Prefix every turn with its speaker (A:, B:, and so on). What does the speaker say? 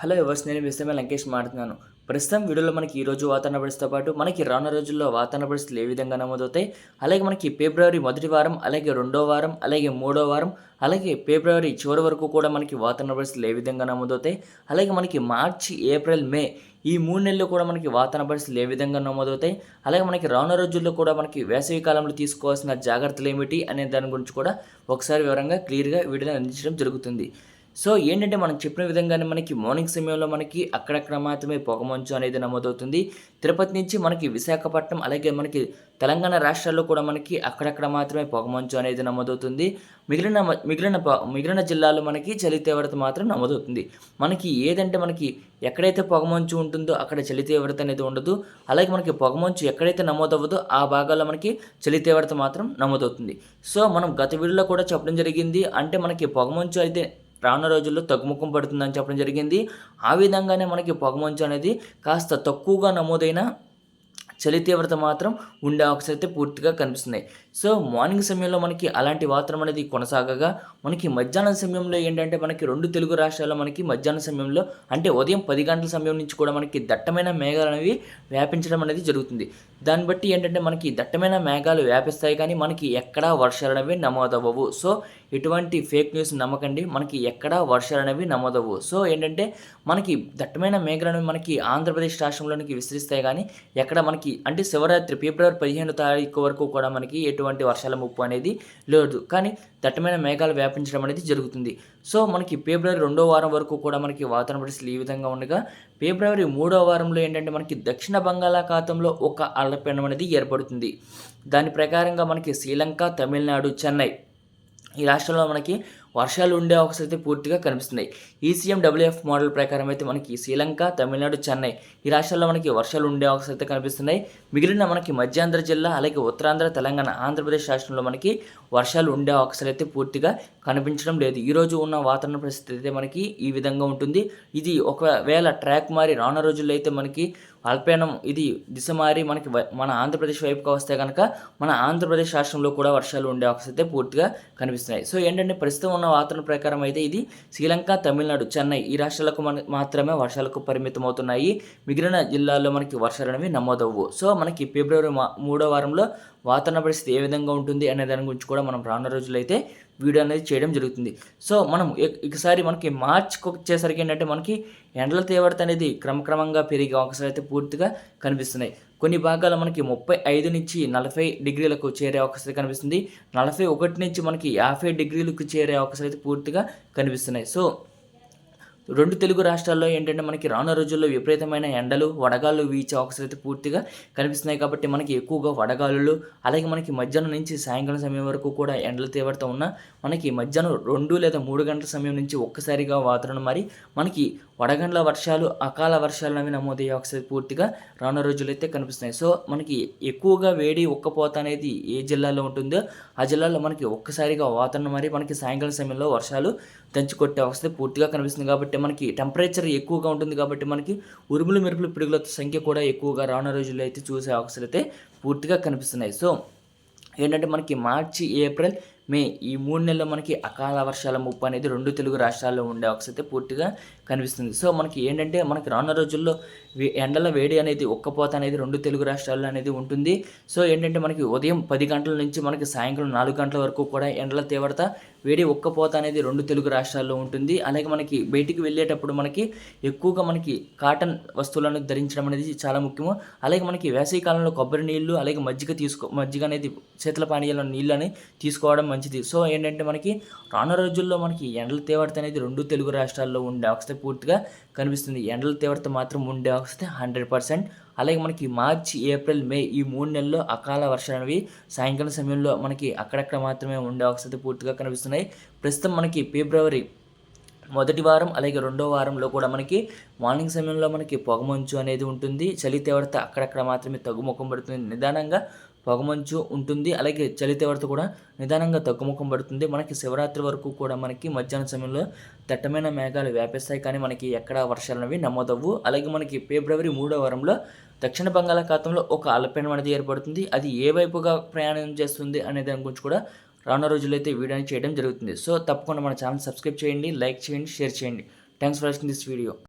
A: Hello ఎవర్స్ నేను విశ్వమే లంకేష్ మాట్లాడుతున్నాను. ప్రస్తుతం వీడియోలో మనకి ఈరోజు వాతావరణ పరిస్థితితో పాటు మనకి రానున్న రోజుల్లో వాతావరణ పరిస్థితులు ఏ విధంగా నమోదవుతాయి? అలాగే మనకి ఫిబ్రవరి మొదటి వారం అలాగే రెండో వారం అలాగే మూడో వారం అలాగే ఫిబ్రవరి చివరి వరకు కూడా మనకి వాతావరణ పరిస్థితులు ఏ విధంగా నమోదవుతాయి? అలాగే మనకి మార్చి ఏప్రిల్ మే ఈ మూడు నెలలు కూడా మనకి వాతావరణ పరిస్థితులు ఏ విధంగా నమోదవుతాయి? అలాగే మనకి రానున్న రోజుల్లో కూడా మనకి వేసవి కాలంలో తీసుకోవాల్సిన జాగ్రత్తలు ఏమిటి? అనే దాని గురించి కూడా ఒకసారి వివరంగా క్లియర్గా వీడియోలో అందించడం జరుగుతుంది. సో ఏంటంటే మనం చెప్పిన విధంగానే మనకి మార్నింగ్ సమయంలో మనకి అక్కడక్కడ మాత్రమే పొగమంచు అనేది నమోదవుతుంది. తిరుపతి నుంచి మనకి విశాఖపట్నం అలాగే మనకి తెలంగాణ రాష్ట్రాల్లో కూడా మనకి అక్కడక్కడ మాత్రమే పొగమంచు అనేది నమోదవుతుంది. మిగిలిన మిగిలిన మిగిలిన జిల్లాలో మనకి చలి తీవ్రత మాత్రం నమోదవుతుంది. మనకి ఏదంటే మనకి ఎక్కడైతే పొగమంచు ఉంటుందో అక్కడ చలి తీవ్రత అనేది ఉండదు. అలాగే మనకి పొగమంచు ఎక్కడైతే నమోదవ్వదో ఆ భాగాల్లో మనకి చలి తీవ్రత మాత్రం నమోదవుతుంది. సో మనం గత వీడియోలో కూడా చెప్పడం జరిగింది. అంటే మనకి పొగమంచు అయితే రానున్న రోజుల్లో తగ్గుముఖం పడుతుందని చెప్పడం జరిగింది. ఆ విధంగానే మనకి పొగమంచు అనేది కాస్త తక్కువగా నమోదైన చలి తీవ్రత మాత్రం ఉండే అవకాశం అయితే పూర్తిగా కనిపిస్తున్నాయి. సో మార్నింగ్ సమయంలో మనకి అలాంటి వాతావరణం అనేది కొనసాగగా మనకి మధ్యాహ్నం సమయంలో ఏంటంటే మనకి రెండు తెలుగు రాష్ట్రాల్లో మనకి మధ్యాహ్నం సమయంలో అంటే ఉదయం పది గంటల సమయం నుంచి కూడా మనకి దట్టమైన మేఘాలు అనేవి వ్యాపించడం అనేది జరుగుతుంది. దాన్ని బట్టి ఏంటంటే మనకి దట్టమైన మేఘాలు వ్యాపిస్తాయి కానీ మనకి ఎక్కడా వర్షాలు అనేవి నమోదవ్వవు. సో ఎటువంటి ఫేక్ న్యూస్ నమ్మకండి. మనకి ఎక్కడా వర్షాలు అనేవి నమోదవ్వు. సో ఏంటంటే మనకి దట్టమైన మేఘాలు మనకి ఆంధ్రప్రదేశ్ రాష్ట్రంలోనికి విస్తరిస్తాయి కానీ ఎక్కడ మనకి అంటే శివరాత్రి ఫిబ్రవరి పదిహేను తారీఖు వరకు కూడా మనకి ఎటువంటి వర్షాల ముప్పు అనేది లేదు. కానీ దట్టమైన మేఘాలు వ్యాపించడం అనేది జరుగుతుంది. సో మనకి ఫిబ్రవరి రెండో వారం వరకు కూడా మనకి వాతావరణ పరిస్థితులు ఈ విధంగా ఉండగా ఫిబ్రవరి మూడో వారంలో ఏంటంటే మనకి దక్షిణ బంగాళాఖాతంలో ఒక అల్లపీడనం అనేది ఏర్పడుతుంది. దాని ప్రకారంగా మనకి శ్రీలంక తమిళనాడు చెన్నై ఈ రాష్ట్రంలో మనకి వర్షాలు ఉండే అవకాశం అయితే పూర్తిగా కనిపిస్తున్నాయి. ఈసీఎం డబ్ల్యూఎఫ్ మోడల్ ప్రకారం అయితే మనకి శ్రీలంక తమిళనాడు చెన్నై ఈ రాష్ట్రాల్లో మనకి వర్షాలు ఉండే అవకాశం అయితే కనిపిస్తున్నాయి. మిగిలిన మనకి మధ్యాంధ్ర జిల్లా అలాగే ఉత్తరాంధ్ర తెలంగాణ ఆంధ్రప్రదేశ్ రాష్ట్రంలో మనకి వర్షాలు ఉండే అవకాశాలు అయితే పూర్తిగా కనిపించడం లేదు. ఈరోజు ఉన్న వాతావరణ పరిస్థితి అయితే మనకి ఈ విధంగా ఉంటుంది. ఇది ఒకవేళ ట్రాక్ మారి రానున్న రోజుల్లో అయితే మనకి అల్పీనం ఇది దిశ మారి మనకి మన ఆంధ్రప్రదేశ్ వైపుగా వస్తే కనుక మన ఆంధ్రప్రదేశ్ రాష్ట్రంలో కూడా వర్షాలు ఉండే అవకాశం అయితే పూర్తిగా కనిపిస్తున్నాయి. సో ఏంటంటే ప్రస్తుతం ఉన్న వాతావరణ ప్రకారం అయితే ఇది శ్రీలంక తమిళనాడు చెన్నై ఈ రాష్ట్రాలకు మన మాత్రమే వర్షాలకు పరిమితం అవుతున్నాయి మిగిలిన జిల్లాల్లో మనకి వర్షాలు అనేవి నమోదవ్వు. సో మనకి ఫిబ్రవరి మా మూడో వారంలో వాతావరణ పరిస్థితి ఏ విధంగా ఉంటుంది అనే దాని గురించి కూడా మనం రానున్న రోజులైతే వీడియో అనేది చేయడం జరుగుతుంది. సో మనం ఒకసారి మనకి మార్చ్కి వచ్చేసరికి ఏంటంటే మనకి ఎండల తీవ్రత అనేది క్రమక్రమంగా పెరిగే అవకాశాలు అయితే పూర్తిగా కనిపిస్తున్నాయి. కొన్ని భాగాలు మనకి ముప్పై ఐదు నుంచి నలభై డిగ్రీలకు చేరే అవకాశం కనిపిస్తుంది. నలభై ఒకటి నుంచి మనకి యాభై డిగ్రీలకు చేరే అవకాశాలు అయితే పూర్తిగా కనిపిస్తున్నాయి. సో రెండు తెలుగు రాష్ట్రాల్లో ఏంటంటే మనకి రానున్న రోజుల్లో విపరీతమైన ఎండలు వడగాళ్ళు వీచే అవకాశాలు అయితే పూర్తిగా కనిపిస్తున్నాయి కాబట్టి మనకి ఎక్కువగా వడగాలులు అలాగే మనకి మధ్యాహ్నం నుంచి సాయంకాలం సమయం వరకు కూడా ఎండలు తీవ్రత ఉన్న మనకి మధ్యాహ్నం రెండు లేదా మూడు గంటల సమయం నుంచి ఒక్కసారిగా వాతావరణం మరి మనకి వడగండ్ల వర్షాలు అకాల వర్షాలు అవి నమోదయ్యే ఒకసారి పూర్తిగా రానున్న అయితే కనిపిస్తున్నాయి. సో మనకి ఎక్కువగా వేడి ఒక్కపోత అనేది ఏ జిల్లాలో ఉంటుందో ఆ జిల్లాలో మనకి ఒక్కసారిగా వాతావరణం మరి మనకి సాయంకాలం సమయంలో వర్షాలు దంచి కొట్టే అవస్థ పూర్తిగా కనిపిస్తుంది కాబట్టి మనకి టెంపరేచర్ ఎక్కువగా ఉంటుంది కాబట్టి మనకి ఉరుములు మెరుపులు పిడుగుల సంఖ్య కూడా ఎక్కువగా రానున్న రోజుల్లో అయితే చూసే అవకాశాలు అయితే పూర్తిగా కనిపిస్తున్నాయి. సో ఏంటంటే మనకి మార్చి ఏప్రిల్ మే ఈ మూడు నెలల్లో మనకి అకాల వర్షాల ముప్పు అనేది రెండు తెలుగు రాష్ట్రాల్లో ఉండే అవకాశం అయితే పూర్తిగా కనిపిస్తుంది. సో మనకి ఏంటంటే మనకి రానున్న రోజుల్లో ఎండల వేడి అనేది ఒక్కపోత అనేది రెండు తెలుగు రాష్ట్రాల్లో అనేది ఉంటుంది. సో ఏంటంటే మనకి ఉదయం పది గంటల నుంచి మనకి సాయంకాలం నాలుగు గంటల వరకు కూడా ఎండల తీవ్రత వేడి ఒక్కపోత అనేది రెండు తెలుగు రాష్ట్రాల్లో ఉంటుంది. అలాగే మనకి బయటికి వెళ్ళేటప్పుడు మనకి ఎక్కువగా మనకి కాటన్ వస్తువులను ధరించడం అనేది చాలా ముఖ్యము. అలాగే మనకి వేసవి కాలంలో కొబ్బరి నీళ్ళు అలాగే మజ్జిగ తీసుకో మజ్జిగ అనేది శీతల పానీయాల నీళ్ళు అని తీసుకోవడం మంచిది. సో ఏంటంటే మనకి రానున్న రోజుల్లో మనకి ఎండల తీవ్రత అనేది రెండు తెలుగు రాష్ట్రాల్లో ఉండే పూర్తిగా కనిపిస్తుంది. ఎండల తీవ్రత మాత్రం ఉండే వస్తే హండ్రెడ్ పర్సెంట్. అలాగే మనకి మార్చి ఏప్రిల్ మే ఈ మూడు నెలల్లో అకాల వర్షాలు అనేవి సాయంకాలం సమయంలో మనకి అక్కడక్కడ మాత్రమే ఉండే అవస్థ పూర్తిగా కనిపిస్తున్నాయి. ప్రస్తుతం మనకి ఫిబ్రవరి మొదటి వారం అలాగే రెండో వారంలో కూడా మనకి మార్నింగ్ సమయంలో మనకి పొగమంచు అనేది ఉంటుంది. చలి తీవ్రత అక్కడక్కడ మాత్రమే తగ్గుముఖం పడుతుంది. నిదానంగా పొగమంచు ఉంటుంది. అలాగే చలి తీవ్రత కూడా నిదానంగా తగ్గుముఖం పడుతుంది. మనకి శివరాత్రి వరకు కూడా మనకి మధ్యాహ్నం సమయంలో దట్టమైన మేఘాలు వ్యాపిస్తాయి. కానీ మనకి ఎక్కడ వర్షాలు అనేవి నమోదవ్వు. అలాగే మనకి ఫిబ్రవరి మూడో వారంలో దక్షిణ బంగాళాఖాతంలో ఒక అల్పీడనం అనేది ఏర్పడుతుంది. అది ఏ వైపుగా ప్రయాణం చేస్తుంది అనే దాని గురించి కూడా రానున్న రోజుల్లో అయితే వీడియోని చేయడం జరుగుతుంది. సో తప్పకుండా మన ఛానల్ సబ్స్క్రైబ్ చేయండి లైక్ చేయండి షేర్ చేయండి. Thanks for watching this video.